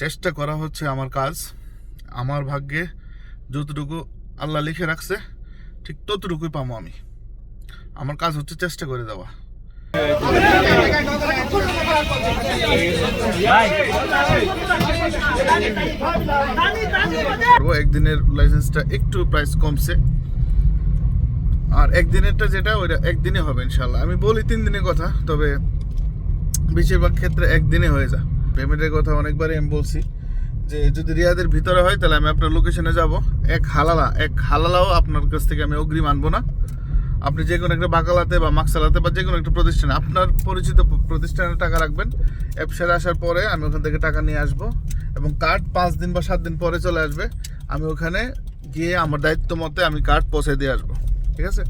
চেষ্টা করা হচ্ছে আমার কাজ। আমার ভাগ্যে যতটুকু আল্লাহ লিখে রাখছে, ঠিক ততটুকুই পাবো আমি। আমার কাজ হচ্ছে চেষ্টা করে দেওয়া। একদিনের লাইসেন্সটা একটু প্রাইস কমছে। আর একদিনেরটা যেটা, ওইটা একদিনে হবে ইনশাল্লাহ আমি বলি তিন দিনের কথা, তবে বেশিরভাগ ক্ষেত্রে একদিনে হয়ে যায়। পেমেন্টের কথা অনেকবারই আমি বলছি যে যদি রিয়াদের ভিতরে হয়, তাহলে আমি আপনার লোকেশনে যাব। এক হালালা, এক হালালাও আপনার কাছ থেকে আমি অগ্রিম আনব না। আপনি যে কোনো একটা বাকালাতে বা মাকসালাতে বা যে কোনো একটা প্রতিষ্ঠানে, আপনার পরিচিত প্রতিষ্ঠানে টাকা রাখবেন। অ্যাপসারে আসার পরে আমি ওখান থেকে টাকা নিয়ে আসব এবং কার্ড পাঁচ দিন বা সাত দিন পরে চলে আসবে। আমি ওখানে গিয়ে আমার দায়িত্ব মতে আমি কার্ড পৌঁছে দিয়ে আসব। ঠিক আছে?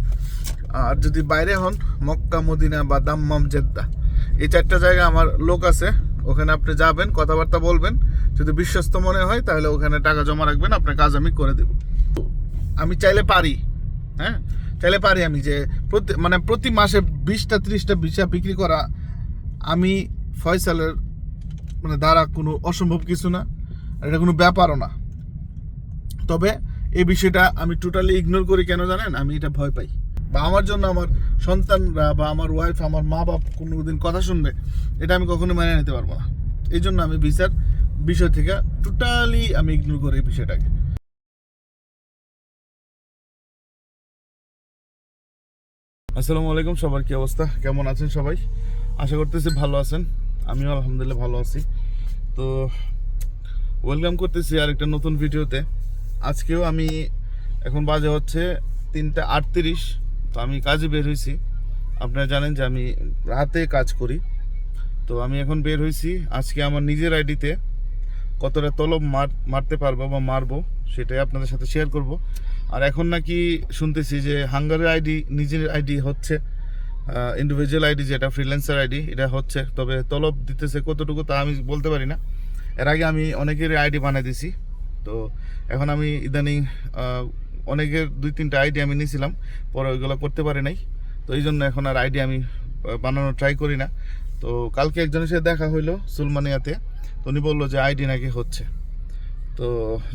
আর যদি বাইরে হন, মক্কা, মদিনা বা দাম্মাম, জেদ্দা। এই চারটা জায়গায় আমার লোক আছে। ওখানে আপনি যাবেন, কথাবার্তা বলবেন। যদি বিশ্বস্ত মনে হয়, তাহলে ওখানে টাকা জমা রাখবেন, আপনার কাজ আমি করে দেব। আমি চাইলে পারি হ্যাঁ? চাইলে পারি আমি যে প্রতি মানে প্রতি মাসে বিশটা, ত্রিশটা ভিসা বিক্রি করা আমি ফয়সালের মানে দ্বারা কোনো অসম্ভব কিছু না এটা কোনো ব্যাপারও না। তবে এই বিষয়টা আমি টোটালি ইগনোর করি কেন জানেন? আমি এটা ভয় পাই। বা আমার জন্য আমার সন্তানরা বা আমার ওয়াইফ আমার মা বাপ কোনো দিন কথা শুনবে, এটা আমি কখনো মেনে নিতে পারব না। এই জন্য আমি বিচার, বিষয় থেকে টোটালি আমি ইগনোর করি বিষয়টাকে। আসসালামু আলাইকুম, সবার কি অবস্থা? কেমন আছেন সবাই? আশা করতেছি ভালো আছেন। আমিও আলহামদুলিল্লাহ ভালো আছি। তো ওয়েলকাম করতেছি আর একটা নতুন ভিডিওতে আজকেও আমি, এখন বাজে হচ্ছে তিনটা আটত্রিশ। আমি কাজে বের হয়েছি। আপনারা জানেন যে আমি রাতে কাজ করি। তো আমি এখন বের হয়েছি। আজকে আমার নিজের আইডিতে কতটা তলব মার মারতে পারব বা মারবো সেটাই আপনাদের সাথে শেয়ার করব। আর এখন নাকি শুনতেছি যে হাঙ্গারের আইডি, নিজের আইডি হচ্ছে ইন্ডিভিজুয়াল আইডি যেটা ফ্রিল্যান্সার আইডি, এটা হচ্ছে। তবে তলব দিতেছে কতটুকু তা আমি বলতে পারি না। এর আগে আমি অনেকের আইডি বানিয়ে দিছি। তো এখন আমি ইদানিং অনেকের দুই তিনটা আইডি আমি নিয়েছিলাম, পরে ওইগুলো করতে পারি নাই। তো এই জন্য এখন আর আইডি আমি বানানোর ট্রাই করি না। তো কালকে একজনের সাথে দেখা হইল সুলমানিয়াতে, তো উনি বলল যে আইডি নাকি হচ্ছে। তো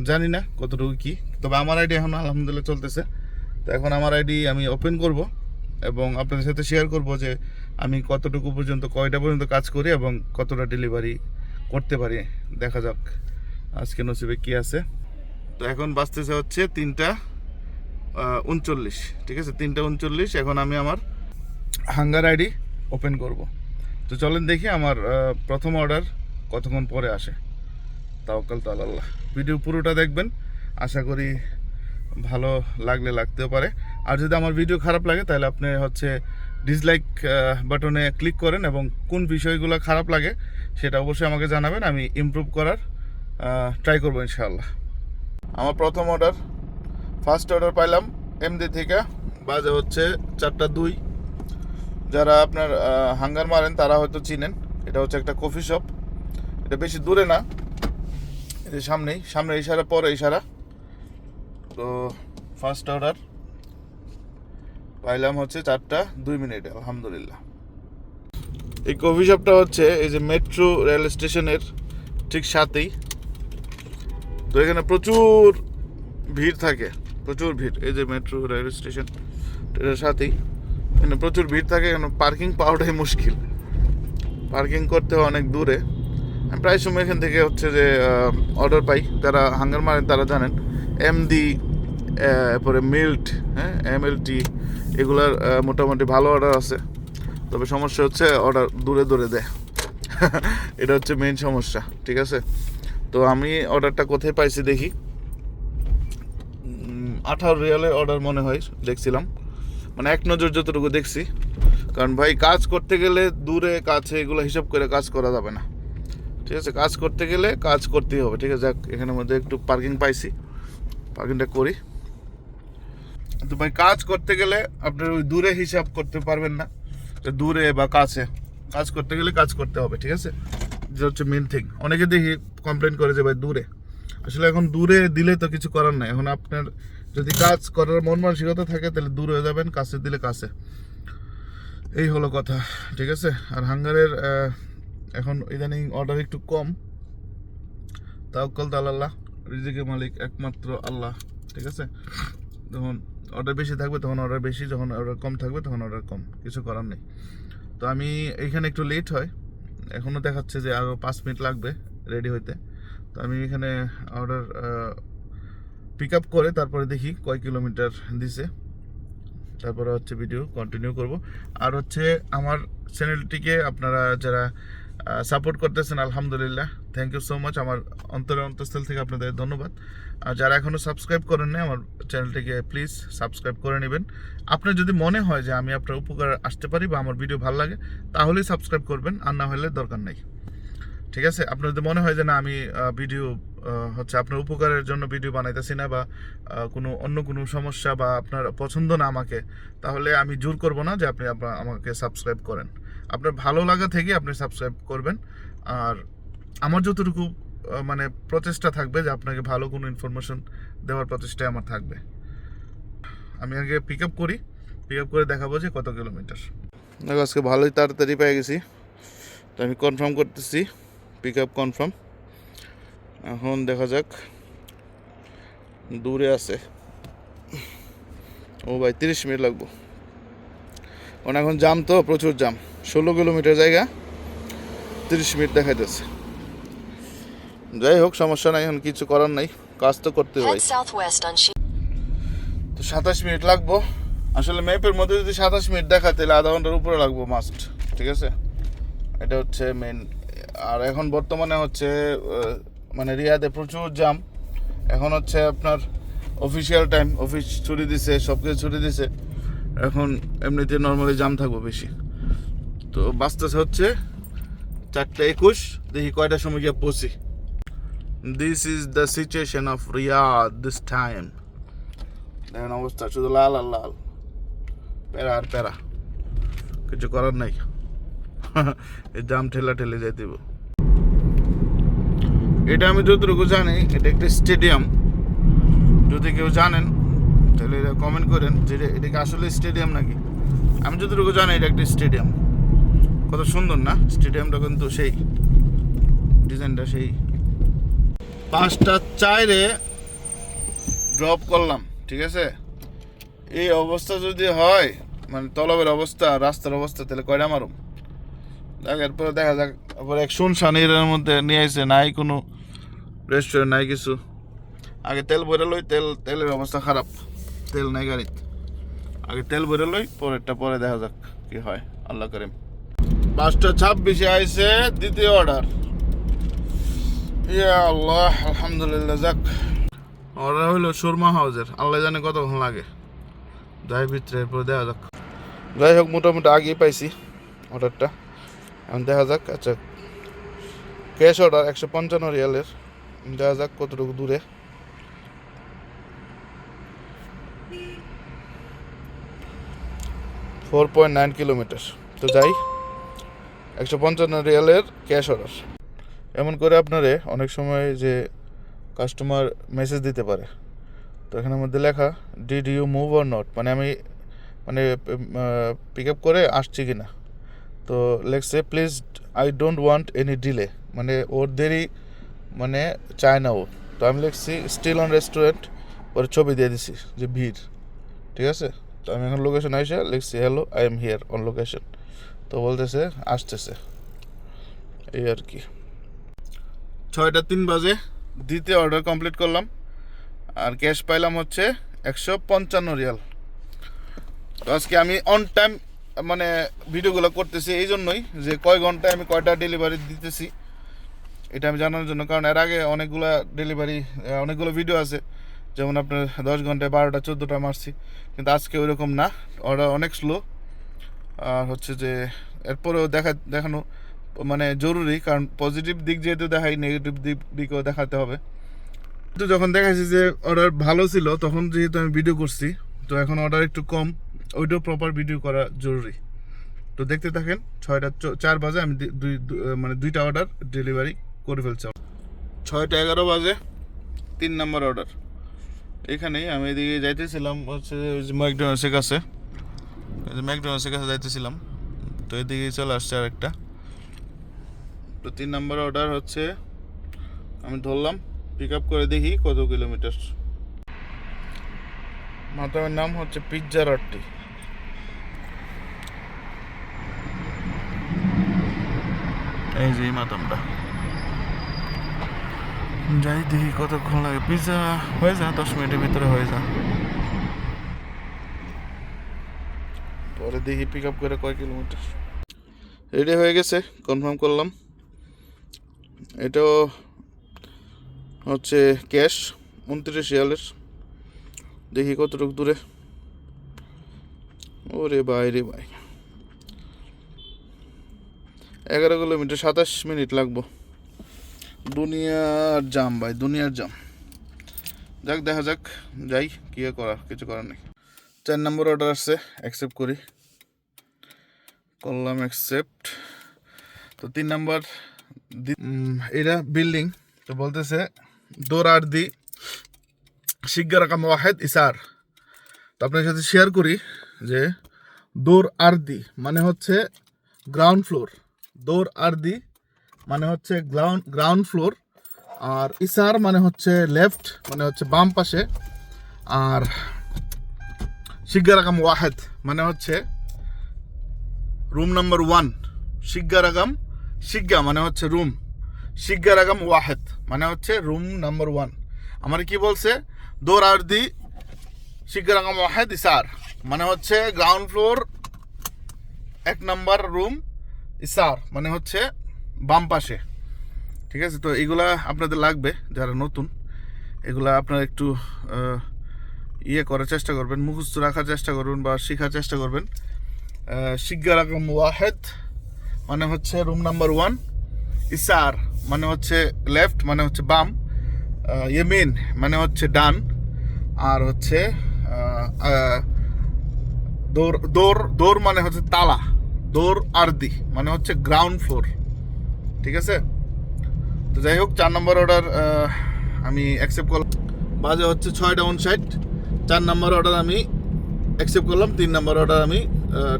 জানি না কতটুকু কি, তবে আমার আইডি এখন আলহামদুলিল্লাহ চলতেছে। তো এখন আমার আইডি আমি ওপেন করব এবং আপনাদের সাথে শেয়ার করব যে আমি কতটুকু পর্যন্ত, কয়টা পর্যন্ত কাজ করি এবং কতটা ডেলিভারি করতে পারি। দেখা যাক আজকে নসিবে কি আছে। তো এখন বাঁচতেছে হচ্ছে তিনটা। উনচল্লিশ, ঠিক আছে? তিনটা উনচল্লিশ, এখন আমি আমার হাঙ্গার আইডি ওপেন করব। তো চলেন দেখি আমার প্রথম অর্ডার কতক্ষণ পরে আসে। তাওকাল তো আল্লাহ ভিডিও পুরোটা দেখবেন। আশা করি ভালো লাগলে লাগতেও পারে। আর যদি আমার ভিডিও খারাপ লাগে, তাহলে আপনি হচ্ছে ডিসলাইক বাটনে ক্লিক করেন এবং কোন বিষয়গুলো খারাপ লাগে, সেটা অবশ্যই আমাকে জানাবেন। আমি ইমপ্রুভ করার ট্রাই করব ইনশাআল্লাহ। আমার প্রথম অর্ডার ফার্স্ট অর্ডার পাইলাম এমডি থেকে। বাজে হচ্ছে চারটা দুই। যারা আপনার হাঙ্গার মারেন, তারা হয়তো চিনেন। এটা হচ্ছে একটা কফি শপ এটা বেশি দূরে না। যে সামনেই। সামনে ইশারা, পরে ইশারা। তো ফার্স্ট অর্ডার পাইলাম হচ্ছে চারটা দুই মিনিটে, আলহামদুলিল্লাহ। এই কফি শপটা হচ্ছে এই যে মেট্রো রেল স্টেশনের ঠিক সাথেই। তো এখানে প্রচুর ভিড় থাকে। প্রচুর ভিড় এই যে মেট্রো রেল স্টেশন এটার সাথেই। এখানে প্রচুর ভিড় থাকে কেন পার্কিং পাওয়াটাই মুশকিল। পার্কিং করতে অনেক দূরে। প্রায় সময় এখান থেকে হচ্ছে যে অর্ডার পাই। যারা হাঙ্গার মারেন তারা জানেন। এম এমডি এরপরে মিল্ট হ্যাঁ এম এমএলটি এগুলার আহ, মোটামুটি ভালো অর্ডার আছে। তবে সমস্যা হচ্ছে অর্ডার দূরে দূরে দেয়। এটা হচ্ছে মেইন সমস্যা ঠিক আছে? তো আমি অর্ডারটা কোথায় পাইছি দেখি। আঠারো রিয়ালের অর্ডার মনে হয় দেখছিলাম। মানে এক নজর যতটুকু দেখছি। কারণ ভাই, কাজ করতে গেলে দূরে, কাছে এগুলো হিসাব করে কাজ করা যাবে না। ঠিক আছে, কাজ করতে গেলে কাজ করতেই হবে। ঠিক আছে, যাক এখানের মধ্যে একটু পার্কিং পাইছি। পার্কিংটা করি। তো ভাই, কাজ করতে গেলে আপনার ওই দূরে হিসাব করতে পারবেন না। দূরে বা কাছে। কাজ করতে গেলে কাজ করতে হবে, ঠিক আছে? যেটা হচ্ছে মেন থিং অনেকে দেখি কমপ্লেন করে যে ভাই, দূরে। আসলে এখন দূরে দিলে তো কিছু করার নাই। এখন আপনার যদি কাজ করার মন মানসিকতা থাকে, তাহলে দূর হয়ে যাবেন, কাছে দিলে কাছে। এই হলো কথা, ঠিক আছে? আর হাঙ্গারের এখন ইদানিং অর্ডার একটু কম। তাওকল তাল্লাহ রিজিকের মালিক একমাত্র আল্লাহ, ঠিক আছে? যখন অর্ডার বেশি থাকবে, তখন অর্ডার বেশি, যখন অর্ডার কম থাকবে, তখন অর্ডার কম, কিছু করার নেই। তো আমি এখানে একটু লেট হয় এখনও দেখাচ্ছে যে আরও পাঁচ মিনিট লাগবে রেডি হইতে। তো আমি এখানে অর্ডার পিক আপ করে, তারপরে দেখি কয় কিলোমিটার দিছে। তারপরে হচ্ছে ভিডিও কন্টিনিউ করব। আর হচ্ছে আমার চ্যানেলটিকে আপনারা যারা সাপোর্ট করতেছেন, আলহামদুলিল্লাহ। থ্যাংক ইউ সো মাচ আমার অন্তরে অন্তঃস্থল থেকে আপনাদের ধন্যবাদ। আর যারা এখনও সাবস্ক্রাইব করেন নাই, আমার চ্যানেলটিকে প্লিজ সাবস্ক্রাইব করে নেবেন। আপনার যদি মনে হয় যে আমি আপনার উপকার আসতে পারি বা আমার ভিডিও ভালো লাগে, তাহলেই সাবস্ক্রাইব করবেন। আর না হলে দরকার নেই। ঠিক আছে? আপনার যদি মনে হয় যে না, আমি ভিডিও হচ্ছে আপনার উপকারের জন্য ভিডিও বানাইতেছি না বা কোনো অন্য কোনো সমস্যা বা আপনার পছন্দ না আমাকে, তাহলে আমি জোর করব না যে আপনি আমাকে সাবস্ক্রাইব করেন। আপনার ভালো লাগা থেকে আপনি সাবস্ক্রাইব করবেন। আর আমার যতটুকু মানে প্রচেষ্টা থাকবে যে আপনাকে ভালো কোনো ইনফরমেশন দেওয়ার প্রচেষ্টায় আমার থাকবে। আমি আগে পিক আপ করি পিক আপ করে দেখাবো যে কত কিলোমিটার দেখো, আজকে ভালোই তাড়াতাড়ি পেয়ে গেছি। তো আমি কনফার্ম করতেছি। পিক আপ কনফার্ম এখন দেখা যাক। দূরে আছে। ও ভাই তিরিশ মিনিট লাগবো। কারণ এখন জাম তো প্রচুর জাম। ষোলো কিলোমিটার জায়গা তিরিশ মিনিট দেখাইতেছে। যাই হোক সমস্যা নাই এখন কিছু করার নাই। কাজ তো করতে হয়। She. তো সাতাশ মিনিট লাগবো। আসলে ম্যাপের মধ্যে যদি সাতাশ মিনিট দেখা তাহলে আধা ঘণ্টার উপরে লাগবো মাস্ট ঠিক আছে? এটা হচ্ছে মেন আর এখন বর্তমানে হচ্ছে মানে রিয়াদে প্রচুর জাম এখন হচ্ছে আপনার অফিসিয়াল টাইম অফিস ছুটি দিছে সব কিছু ছুটি দিছে। এখন এমনিতে নর্মালি জাম থাকব বেশি। তো বাঁচতেছে হচ্ছে চারটে একুশ, দেখি কয়টার সময় গিয়ে পৌঁছি। This is the situation of Riyadh this time দেখেন অবস্থা, শুধু লাল আর লাল। প্যারা আর প্যারা কিছু করার নাই। এই জাম ঠেলা ঠেলে দিব। এটা আমি যতটুকু জানি, এটা একটা স্টেডিয়াম। যদি কেউ জানেন, তাহলে এটা কমেন্ট করেন যে এটা কি আসলে স্টেডিয়াম নাকি? আমি যতটুকু জানি, এটা একটা স্টেডিয়াম। কত সুন্দর না? স্টেডিয়ামটা কিন্তু সেই, ডিজাইনটা সেই। পাঁচটা চাইরে ড্রপ করলাম, ঠিক আছে? এই অবস্থা যদি হয় মানে তলবের অবস্থা, রাস্তার অবস্থা, তাহলে কয়টা মারুম? এরপরে দেখা যাক। তারপরে এক শুনশান এর মধ্যে নিয়ে আসে নাই কোনো রেস্টুরেন্ট নাই কিছু। আগে তেল ভরে লই, তেল, তেলের অবস্থা খারাপ। তেল নাই গাড়িতে। আগে তেল ভরে লই, পরেরটা পরে দেখা যাক কি হয়। আল্লাহ করিম। পাঁচটা ছাব্বিশে আইসে দ্বিতীয় অর্ডার ইয়া আল্লাহ, আলহামদুলিল্লাহ, যাক। অর্ডার হইল সুরমা হাউজের। আল্লাহ জানে কতক্ষণ লাগে। যাই ভিতরে, এরপর দেখা যাক। যাই হোক, মোটামুটি আগেই পাইছি অর্ডারটা এখন দেখা যাক আচ্ছা। ক্যাশ অর্ডার একশো পঞ্চান্ন রিয়ালের। দেখা যাক কতটুকু দূরে। ফোর পয়েন্ট নাইন কিলোমিটার তো যাই, একশো পঞ্চান্ন রিয়ালের ক্যাশ অর্ডার এমন করে আপনারে অনেক সময় যে কাস্টমার মেসেজ দিতে পারে। তো এখানের মধ্যে লেখা did you move or not মানে আমি মানে পিক আপ করে আসছি কি না তো লেখছে please I don't want any delay মানে ওর দেরি মানে চায় না ও। তো আমি লিখছি স্টিল অন রেস্টুরেন্ট ওর ছবি দিয়ে দিছি যে ভিড়। ঠিক আছে? তো আমি এখন লোকেশন আইসে লিখছি hello I am here on location তো বলতেছে, আসতেছে। এই আর কি। ছয়টা তিন বাজে, দ্বিতীয় অর্ডার কমপ্লিট করলাম। আর ক্যাশ পাইলাম হচ্ছে একশো পঞ্চান্ন রিয়াল। তো আজকে আমি অন টাইম মানে ভিডিওগুলো করতেছি এই জন্যই যে কয় ঘন্টায় আমি কয়টা ডেলিভারি দিতেছি, এটা আমি জানানোর জন্য। কারণ এর আগে অনেকগুলো ডেলিভারি অনেকগুলো ভিডিও আছে। যেমন আপনার দশ ঘন্টায় বারোটা, চোদ্দোটা মারছি। কিন্তু আজকে ওইরকম না অর্ডার অনেক স্লো আর হচ্ছে যে এরপরেও দেখা, দেখানো মানে জরুরি, কারণ পজিটিভ দিক যেহেতু দেখাই নেগেটিভ দিক, দিকও দেখাতে হবে। তো যখন দেখাচ্ছি যে অর্ডার ভালো ছিল, তখন যেহেতু আমি ভিডিও করছি, তো এখন অর্ডার একটু কম। ওইটাও প্রপার ভিডিও করা জরুরি। তো দেখতে থাকেন, ছয়টা চার বাজে, আমি দুই মানে দুইটা অর্ডার ডেলিভারি করে ফেলছি। ছয়টা এগারো বাজে, তিন নম্বর অর্ডার এখানেই আমি এদিকে যাইতেছিলাম, হচ্ছে ম্যাকডোনাল্ডসের কাছে। ম্যাকডোনাল্ডসের কাছে যাইতেছিলাম। তো এদিকে চলে আসছে আরেকটা। তো তিন নম্বর অর্ডার হচ্ছে, আমি ধরলাম পিক আপ করে দেখি কত কিলোমিটার মাতামের নাম হচ্ছে পিৎজা রট্টি এই যে মাতামটা। যাই দেখি কতক্ষণ লাগে। পিৎজা হয়ে যা, দশ মিনিটের ভিতরে হয়ে যা। পরে দেখি পিক আপ করে কয় কিলোমিটার রেডি হয়ে গেছে কনফার্ম করলাম। এটাও হচ্ছে ক্যাশ উনত্রিশ রিয়ালের। দেখি কতটুকু দূরে। ওরে ভাই, রে ভাই। এগারো কিলোমিটার, সাতাশ মিনিট লাগবো। দুনিয়ার জাম ভাই, দুনিয়ার জাম। যাক, দেখা যাক, যাই, কি আর করার, কিছু করার নেই। চার নম্বর অর্ডার আসছে অ্যাকসেপ্ট করি। করলাম অ্যাকসেপ্ট তো তিন নাম্বার এটা বিল্ডিং তো বলতেছে দোর আর দি শিগ্গা রাকাম ওয়াহেদ ইসার। তো আপনার সাথে শেয়ার করি যে দোর আরদি মানে হচ্ছে গ্রাউন্ড ফ্লোর দোর আরদি মানে হচ্ছে গ্রাউন্ড গ্রাউন্ড ফ্লোর, আর ইসার মানে হচ্ছে লেফট মানে হচ্ছে বাম পাশে, আর শিগ্গা রাকাম ওয়াহেদ মানে হচ্ছে রুম নাম্বার ওয়ান শিগ্গার আগাম শিগ্গা মানে হচ্ছে রুম শিগ্গার আগাম ওয়াহেদ মানে হচ্ছে রুম নাম্বার ওয়ান। আমার কি বলছে? দোর আর দি শিগ্গার আগাম ওয়াহেদ, ইসার মানে হচ্ছে গ্রাউন্ড ফ্লোর এক নাম্বার রুম ইসার মানে হচ্ছে বাম পাশে। ঠিক আছে? তো এগুলা আপনাদের লাগবে, যারা নতুন। এগুলা আপনারা একটু ইয়ে করার চেষ্টা করবেন, মুখস্থ রাখার চেষ্টা করবেন বা শেখার চেষ্টা করবেন। শিগ্গা রকম ওয়াহেদ মানে হচ্ছে রুম নাম্বার ওয়ান। ইসার মানে হচ্ছে লেফট মানে হচ্ছে বাম। ইয়েমিন মানে হচ্ছে ডান। আর হচ্ছে দৌড় দৌড় দোর মানে হচ্ছে তালা। দোর আরদি মানে হচ্ছে গ্রাউন্ড ফ্লোর ঠিক আছে? তো যাই হোক, চার নম্বর অর্ডার আমি অ্যাকসেপ্ট করলাম। বাজে হচ্ছে ছয়টা উনষাট চার নম্বর অর্ডার আমি অ্যাকসেপ্ট করলাম, তিন নম্বর অর্ডার আমি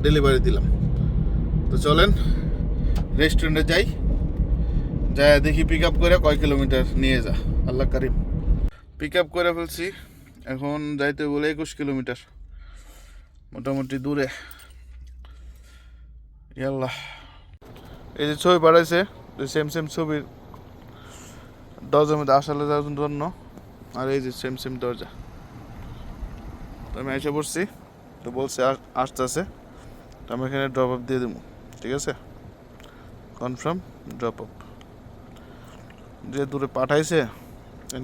ডেলিভারি দিলাম। তো চলেন রেস্টুরেন্টে যাই। যাই দেখি পিক আপ করে কয় কিলোমিটার নিয়ে যা। আল্লাহ কারিম। পিক আপ করে ফেলছি। এখন যাইতে বলে একুশ কিলোমিটার মোটামুটি দূরে। ইয়াল্লাহ এই যে ছবি পাঠাইছে সেম সেম ছবির দরজার মধ্যে আসালে যাওয়ার জন্য আর এই যে সেম সেম দরজা। তো আমি এসে পড়ছি তো বলছে আস- আসতেছে। তো আমি এখানে ড্রপ আপ দিয়ে দেবো, ঠিক আছে? কনফার্ম ড্রপ আপ যে দূরে পাঠাইছে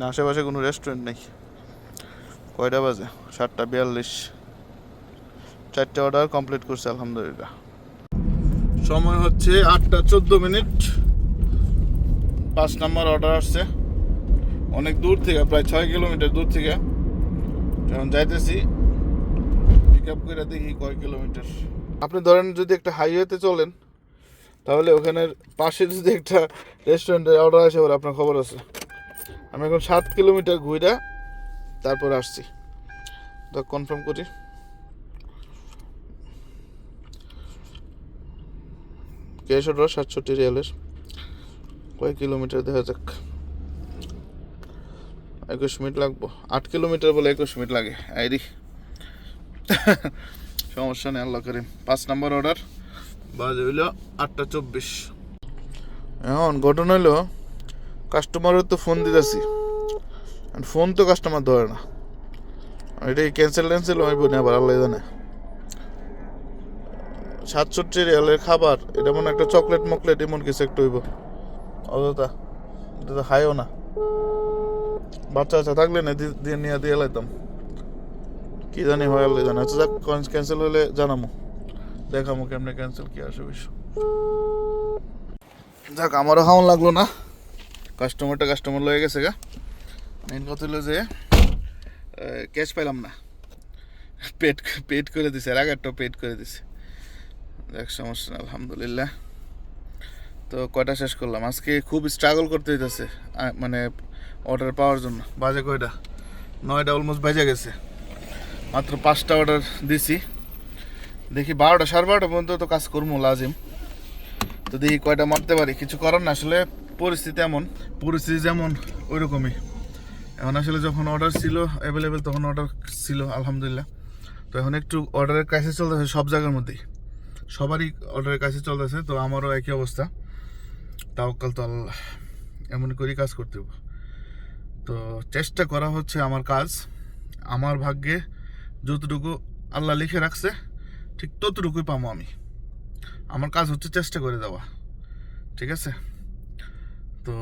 আশেপাশে কোনো রেস্টুরেন্ট নেই। কয়টা বাজে? সাতটা বিয়াল্লিশ। চারটে অর্ডার কমপ্লিট করছে, আলহামদুলিল্লাহ। সময় হচ্ছে আটটা চোদ্দ মিনিট। পাঁচ নাম্বার অর্ডার আসছে। অনেক দূর থেকে, প্রায় ছয় কিলোমিটার দূর থেকে। যখন যাইতেছি। পিক আপ করে দেখি কয় কিলোমিটার। আপনি ধরেন যদি একটা হাইওয়েতে চলেন, তাহলে ওখানের পাশে যদি একটা রেস্টুরেন্টে অর্ডার আসে, বলে আপনার খবর আছে। আমি এখন সাত কিলোমিটার ঘুরে তারপর আসছি। তো কনফার্ম করি। ক্যাশ অর্ডার সাতষট্টি রিয়ালের কয় কিলোমিটার, দেখা যাক। একুশ মিনিট লাগবো। আট কিলোমিটার বলে একুশ মিনিট লাগে। আইরি সমস্যা নেই, আল্লাহ করিম। পাঁচ নাম্বার অর্ডার বাজে হইল আটটা চব্বিশ। এখন ঘটনা হইল কাস্টমারের তো ফোন দিতেছি। ফোন তো কাস্টমার ধরে না। এটা ক্যান্সেল ট্যান্সেল হইব না আবার আল্লাহ জানে। সাতষট্টি রিয়ালের খাবার, এটা মনে একটা চকলেট মকলেট, এমন কিছু একটা হইব। অযথা, এটা তো খাইও না। বাচ্চা বাচ্চা থাকলে না দিয়ে নিয়ে দিয়ে লাইতাম। কি জানি হয়, আল্লাহ জানে। আচ্ছা যাক ক্যান্সেল হলে জানামো। দেখামো কেমনে ক্যান্সেল কি আসে বিষয়। যাক, আমারও খাওয়ান লাগল না। কাস্টমারটা কাস্টমার লয়ে গেছে গা। মেন কথা হলো যে ক্যাশ পাইলাম না। পেড পেড করে দিছে, আর আগেরটা পেড করে দিছে। দেখ, সমস্যা আলহামদুলিল্লাহ। তো কয়টা শেষ করলাম? আজকে খুব স্ট্রাগল করতে হইতেছে মানে অর্ডার পাওয়ার জন্য। বাজে কয়টা? নয়টা অলমোস্ট বেজে গেছে। মাত্র পাঁচটা অর্ডার দিছি। দেখি বারোটা, সাড়ে বারোটা পর্যন্ত তো কাজ করব লাজিম। তো দেখি কয়টা মারতে পারি। কিছু করার না আসলে পরিস্থিতি এমন। পরিস্থিতি যেমন ওই রকমই এখন আসলে যখন অর্ডার ছিল অ্যাভেলেবেল তখন অর্ডার ছিল, আলহামদুলিল্লাহ। তো এখন একটু অর্ডারের কাছে চলতেছে সব জায়গার মধ্যেই। সবারই অর্ডারের কাছে চলতেছে, তো আমারও একই অবস্থা। তাওকাল তো আল্লাহ, এমন করেই কাজ করতে তো চেষ্টা করা হচ্ছে আমার কাজ। আমার ভাগ্যে যতটুকু আল্লাহ লিখে রাখছে, ঠিক ততটুকুই পাবো আমি। আমার কাজ হচ্ছে চেষ্টা করে দেওয়া। ঠিক আছে? তো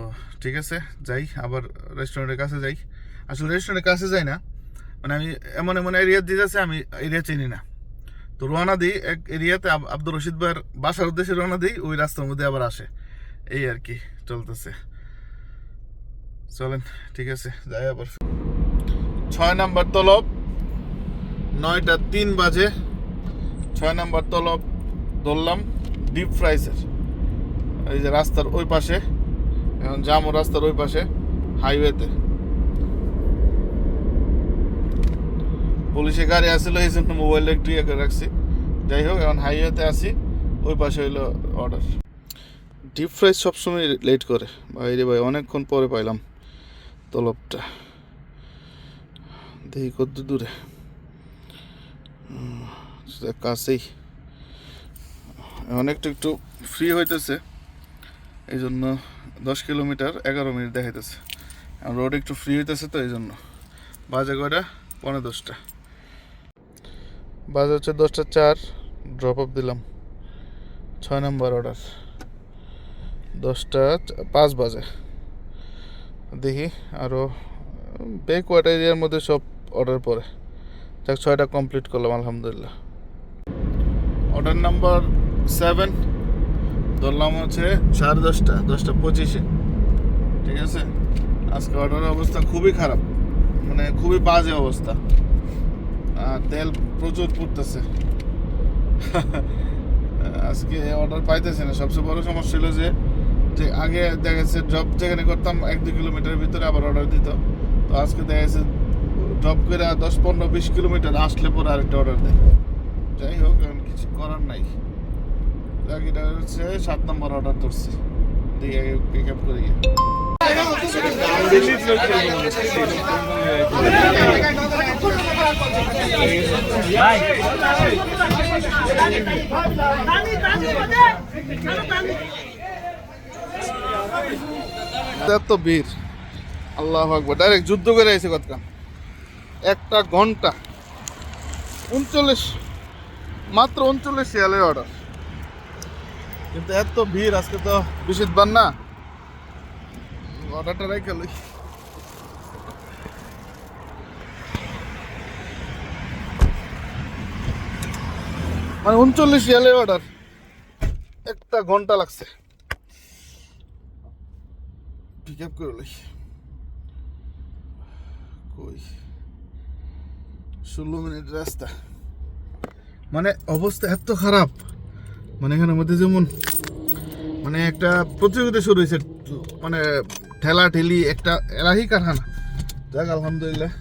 ঠিক আছে, যাই, আবার রেস্টুরেন্টের কাছে যাই। আসলে রেস্টুরেন্টের কাছে যাই না। মানে আমি এমন এমন এরিয়া দিয়ে দিতেছে আমি এরিয়া চিনি না। তো রওনা দিই এক এরিয়াতে আব- আব্দুর রশিদ ভাইয়ের বাসার উদ্দেশ্যে রওনা দিই, ওই রাস্তার মধ্যে আবার আসে। এই আর কি চলতেছে। চলেন, ঠিক আছে, যাই আবার। ছয় নাম্বার তলব, নয়টা তিন বাজে। ছয় নাম্বার তলব ধরলাম ডিপ ফ্রাইসের এই যে রাস্তার ওই পাশে যামো রাস্তার ওই পাশে হাইওয়েতে পুলিশে গাড়ি আসছিল এই জন্য মোবাইলটা একটু ইয়ে করে রাখছি। যাই হোক, এখন হাইওয়েতে আসি ওই পাশে হইল অর্ডার ডিপ ফ্রাইস সবসময় লেট করে। বাইরে ভাই, অনেকক্ষণ পরে পাইলাম তলবটা। দেখি কত দূরে। কাছেই। অনেকটা একটু ফ্রি হইতেছে। এই জন্য দশ কিলোমিটার এগারো মিনিট দেখাইতেছে। রোড একটু ফ্রি হইতেছে তো, এই জন্য। বাজে কয়টা? পনেরো দশটা। বাজে হচ্ছে দশটা চার ড্রপ আপ দিলাম। ছয় নম্বর অর্ডার দশটা পাঁচ বাজে। দেখি আরও ব্যাকওয়ার্ড এরিয়ার মধ্যে সব অর্ডার পরে যাক, ছয়টা কমপ্লিট করলাম, আলহামদুলিল্লাহ। অর্ডার নাম্বার সেভেন ধরলাম হচ্ছে সাড়ে দশটা দশটা পঁচিশে। ঠিক আছে? আজকে অর্ডারের অবস্থা খুবই খারাপ। মানে খুবই বাজে অবস্থা। তেল প্রচুর পড়তেছে। আজকে অর্ডার পাইতেছে না। সবচেয়ে বড় সমস্যা ছিল যে যে আগে দেখা যাচ্ছে ড্রপ যেখানে করতাম, এক দুই কিলোমিটারের ভিতরে আবার অর্ডার দিত। তো আজকে দেখা যাচ্ছে ড্রপ করে দশ, পনেরো, বিশ কিলোমিটার আসলে পরে আরেকটা অর্ডার দেয়। যাই হোক, এখন কিছু করার নাই। এটা হচ্ছে সাত নম্বর অর্ডার করছি দিয়ে পিক আপ করে। গিয়ে এত বীর। আল্লাহ আকবর। ডাইরেক্ট যুদ্ধ করে এসে কতক্ষণ একটা ঘণ্টা। উনচল্লিশ, মাত্র উনচল্লিশ শিয়ালের অর্ডার কিন্তু এত ভিড় আজকে তো বিশিতবার না। অর্ডারটা রেখে লই। মানে উনচল্লিশ শিয়ালের অর্ডার একটা ঘণ্টা লাগছে। পিক আপ করে লই। কই? ষোলো মিনিট রাস্তা। মানে অবস্থা এত খারাপ। মানে এখানের মধ্যে যেমন মানে একটা প্রতিযোগিতা শুরু হয়েছে মানে ঠেলা ঠেলি, একটা এলাহি কারখানা। যাক, আলহামদুলিল্লাহ।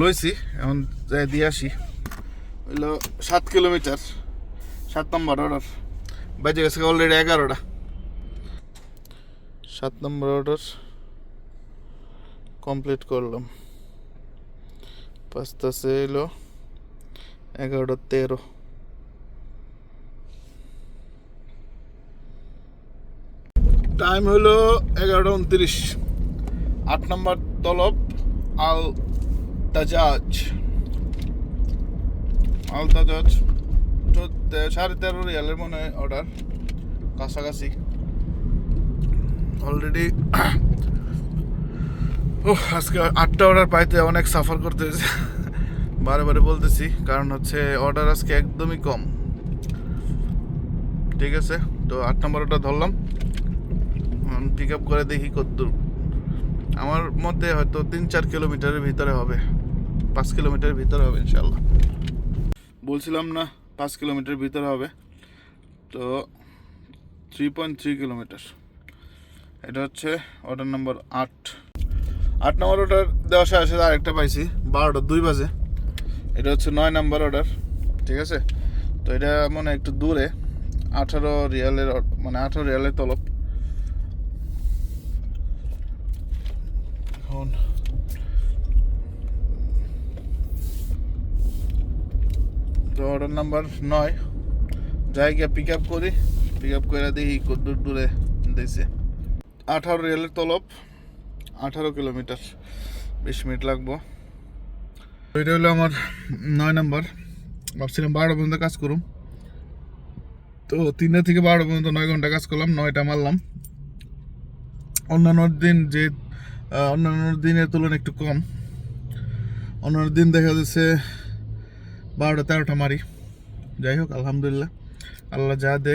লইছি, এখন যাই দিয়ে আসি। হইল সাত কিলোমিটার, সাত নম্বর অর্ডার বাজে গেছে অলরেডি এগারোটা। সাত নম্বর অর্ডার কমপ্লিট করলাম। পাঁচটা এলো এগারোটা তেরো। টাইম হলো এগারোটা উনত্রিশ। আট নম্বর তলব আল তাজাজ আল তাজাজ চোদ্দ- সাড়ে তেরো রিয়ালের মনে হয় অর্ডার কাছাকাছি। অলরেডি ও আজকে আটটা অর্ডার পাইতে অনেক সাফার করতে হয়েছে। বারে বারে বলতেছি, কারণ হচ্ছে অর্ডার আজকে একদমই কম। ঠিক আছে, তো আট নম্বর অর্ডার ধরলাম। পিক আপ করে দেখি কতদূর। আমার মধ্যে হয়তো তিন চার কিলোমিটারের ভিতরে হবে। পাঁচ কিলোমিটারের ভিতরে হবে ইনশাল্লাহ বলছিলাম না পাঁচ কিলোমিটার ভিতরে হবে। তো থ্রি পয়েন্ট থ্রি কিলোমিটার। এটা হচ্ছে অর্ডার নম্বর আট। আট নম্বর অর্ডার সাথে সাথে আরেকটা পাইছি, বারোটা, দুই বাজে। এটা হচ্ছে নয় নম্বর অর্ডার ঠিক আছে? তো এটা মনে একটু দূরে। আঠারো রিয়ালের মানে আঠারো রিয়ালের তলব এখন তো অর্ডার নাম্বার নয়। যাই গিয়ে পিক আপ করি। পিক আপ করে দেখি কত দূর দূরে দিয়েছে আঠারো রেলের তলব। আঠারো কিলোমিটার। বিশ মিনিট লাগবো। এটা হলো আমার নয় নাম্বার। ভাবছিলাম বারো পর্যন্ত কাজ করুম। তো তিনটা থেকে বারো পর্যন্ত নয় ঘণ্টা কাজ করলাম, নয়টা মারলাম। অন্যান্য দিন যে অন্যান্য দিনের তুলনায় একটু কম। অন্যান্য দিন দেখা যাচ্ছে বারোটা তেরোটা মারি। যাই হোক, আলহামদুলিল্লাহ। আল্লাহ যা দে,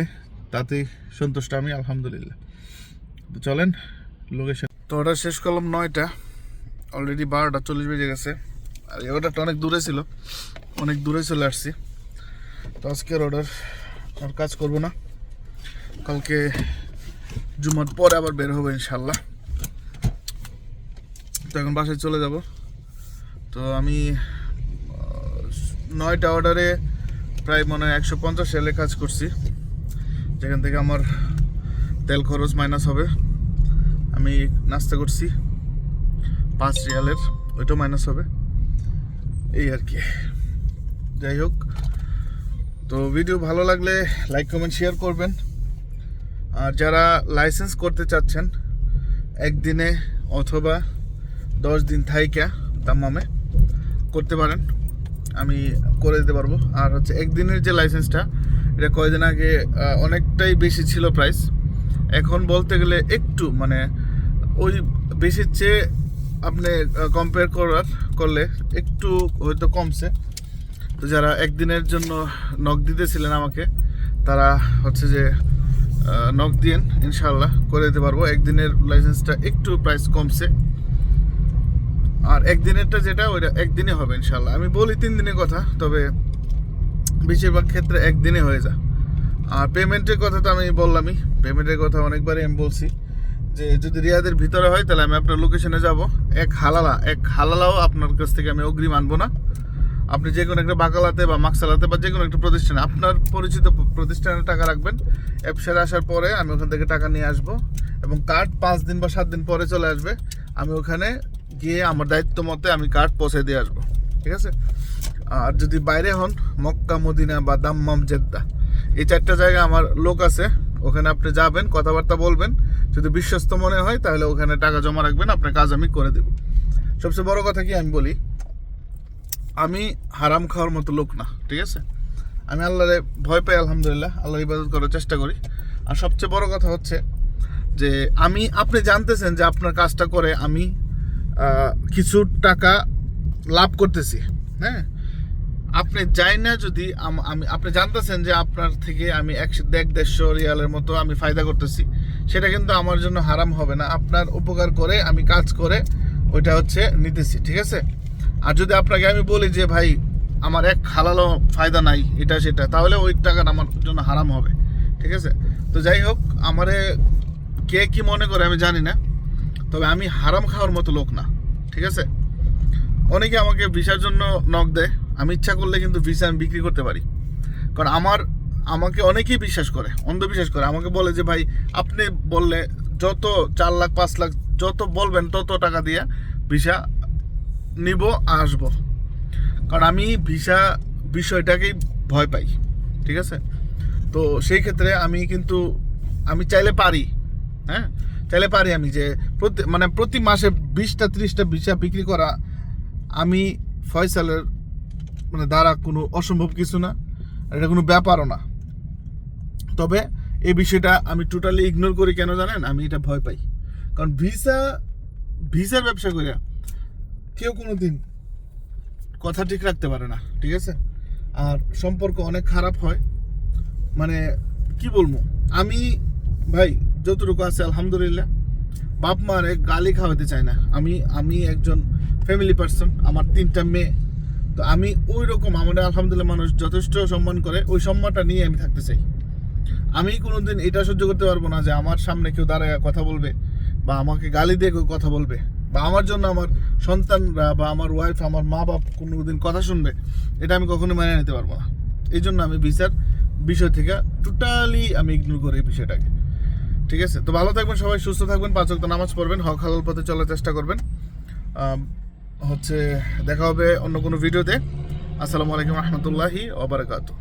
তাতেই সন্তুষ্ট আমি, আলহামদুলিল্লাহ। তো চলেন লোকেশন তো অর্ডার শেষ করলাম নয়টা। অলরেডি বারোটা, চল্লিশ বেজে গেছে। আর এই অর্ডারটা অনেক দূরে ছিল। অনেক দূরে চলে আসছি। তো আজকের অর্ডার আর কাজ করব না। কালকে জুমার পরে আবার বের হব ইনশাল্লাহ তো এখন বাসায় চলে যাব। তো আমি নয়টা অর্ডারে প্রায় মনে হয় একশো পঞ্চাশ এলে কাজ করছি। যেখান থেকে আমার তেল খরচ মাইনাস হবে। আমি নাস্তা করছি। পাঁচ রিয়ালের, ওইটাও মাইনাস হবে। এই আর কি। যাই হোক, তো ভিডিও ভালো লাগলে লাইক কমেন্ট শেয়ার করবেন। আর যারা লাইসেন্স করতে চাচ্ছেন, একদিনে অথবা দশ দিন থাইকা দাম্মামে করতে পারেন। আমি করে দিতে পারব। আর হচ্ছে একদিনের যে লাইসেন্সটা, এটা কয়েকদিন আগে অনেকটাই বেশি ছিল প্রাইস এখন বলতে গেলে একটু মানে ওই বেশির চেয়ে আপনি কম্পেয়ার করার, করলে একটু হয়তো কমছে। তো যারা একদিনের জন্য নক দিতেছিলেন আমাকে, তারা হচ্ছে যে নক দিয়েন ইনশাল্লাহ করে দিতে পারব। একদিনের লাইসেন্সটা একটু প্রাইস কমছে। আর একদিনেরটা যেটা, ওইটা একদিনে হবে ইনশাল্লাহ আমি বলি তিন দিনের কথা, তবে বেশিরভাগ ক্ষেত্রে একদিনে হয়ে যায়। আর পেমেন্টের কথা তো আমি বললামই। পেমেন্টের কথা অনেকবারই আমি বলছি যে, যদি রিয়াদের ভিতরে হয়, তাহলে আমি আপনার লোকেশনে যাব। এক হালালা, এক হালালাও আপনার কাছ থেকে আমি অগ্রিম আনব না। আপনি যে কোনো একটা বাকালাতে বা মাকসালাতে বা যে কোনো একটা প্রতিষ্ঠানে, আপনার পরিচিত প্রতিষ্ঠানে টাকা রাখবেন। অ্যাপসারে আসার পরে আমি ওখান থেকে টাকা নিয়ে আসব এবং কার্ড পাঁচ দিন বা সাত দিন পরে চলে আসবে। আমি ওখানে গিয়ে আমার দায়িত্ব মতে আমি কার্ড পৌঁছে দিয়ে আসব, ঠিক আছে? আর যদি বাইরে হন, মক্কা, মদিনা বা দাম্মাম জেদ্দা, এই চারটা জায়গায় আমার লোক আছে, ওখানে আপনি যাবেন, কথাবার্তা বলবেন, যদি বিশ্বস্ত মনে হয় তাহলে ওখানে টাকা জমা রাখবেন, আপনার কাজ আমি করে দেব। সবচেয়ে বড় কথা কি আমি বলি, আমি হারাম খাওয়ার মতো লোক না, ঠিক আছে? আমি আল্লাহরে ভয় পাই আলহামদুলিল্লাহ, আল্লাহর ইবাদত করার চেষ্টা করি। আর সবচেয়ে বড় কথা হচ্ছে যে আমি, আপনি জানতেছেন যে আপনার কাজটা করে আমি কিছু টাকা লাভ করতেছি হ্যাঁ? আপনি যাই না যদি আমি আপনি জানতেছেন যে আপনার থেকে আমি একশো, দেড়, দেড়শো রিয়ালের মতো আমি ফায়দা করতেছি, সেটা কিন্তু আমার জন্য হারাম হবে না। আপনার উপকার করে আমি কাজ করে ওইটা হচ্ছে নিতেছি, ঠিক আছে? আর যদি আপনাকে আমি বলি যে, ভাই, আমার এক হালালো ফায়দা নাই, এটা, সেটা, তাহলে ওই টাকাটা আমার জন্য হারাম হবে, ঠিক আছে? তো যাই হোক, আমারে কে কি মনে করে আমি জানি না, তবে আমি হারাম খাওয়ার মতো লোক না, ঠিক আছে? অনেকে আমাকে ভিসার জন্য নক দেয়, আমি ইচ্ছা করলে কিন্তু ভিসা আমি বিক্রি করতে পারি। কারণ আমার, আমাকে অনেকেই বিশ্বাস করে, অন্ধবিশ্বাস করে, আমাকে বলে যে, ভাই, আপনি বললে যত চার লাখ, পাঁচ লাখ, যত বলবেন তত টাকা দিয়ে ভিসা নিব, আসব। কারণ আমি ভিসা বিষয়টাকেই ভয় পাই, ঠিক আছে? তো সেই ক্ষেত্রে আমি কিন্তু, আমি চাইলে পারি হ্যাঁ? চাইলে পারি আমি যে প্রতি মানে প্রতি মাসে বিশটা, ত্রিশটা ভিসা বিক্রি করা আমি ফয়সালের মানে দ্বারা কোনো অসম্ভব কিছু না এটা কোনো ব্যাপারও না। তবে এই বিষয়টা আমি টোটালি ইগনোর করি কেন জানেন? আমি এটা ভয় পাই। কারণ ভিসা, ভিসার ব্যবসা করিয়া কেউ কোনো দিন কথা ঠিক রাখতে পারে না, ঠিক আছে? আর সম্পর্ক অনেক খারাপ হয়। মানে কি বলব? আমি, ভাই যতটুকু আছে, আলহামদুলিল্লাহ। বাপ মারে গালি খাওয়াতে চায় না। আমি আমি একজন ফ্যামিলি পার্সন আমার তিনটা মেয়ে। তো আমি ওই রকম আমাদের আলহামদুলিল্লাহ মানুষ যথেষ্ট সম্মান করে, ওই সম্মানটা নিয়ে আমি থাকতে চাই। আমি কোনোদিন এটা সহ্য করতে পারব না যে আমার সামনে কেউ দাঁড়ায় কথা বলবে, বা আমাকে গালি দিয়ে কেউ কথা বলবে, বা আমার জন্য আমার সন্তানরা, বা আমার ওয়াইফ আমার মা বাপ কোনোদিন কথা শুনবে, এটা আমি কখনো মেনে নিতে পারব না। এই জন্য আমি বিচার বিষয় থেকে টোটালি আমি ইগনোর করি এই বিষয়টাকে। ঠিক আছে? তো ভালো থাকবেন সবাই, সুস্থ থাকবেন, পাঁচ ওয়াক্ত নামাজ পড়বেন, হক হালাল পথে চলার চেষ্টা করবেন। হচ্ছে দেখা হবে অন্য কোনো ভিডিওতে। আসসালামু আলাইকুম রহমতুল্লাহি ওবরাকাতু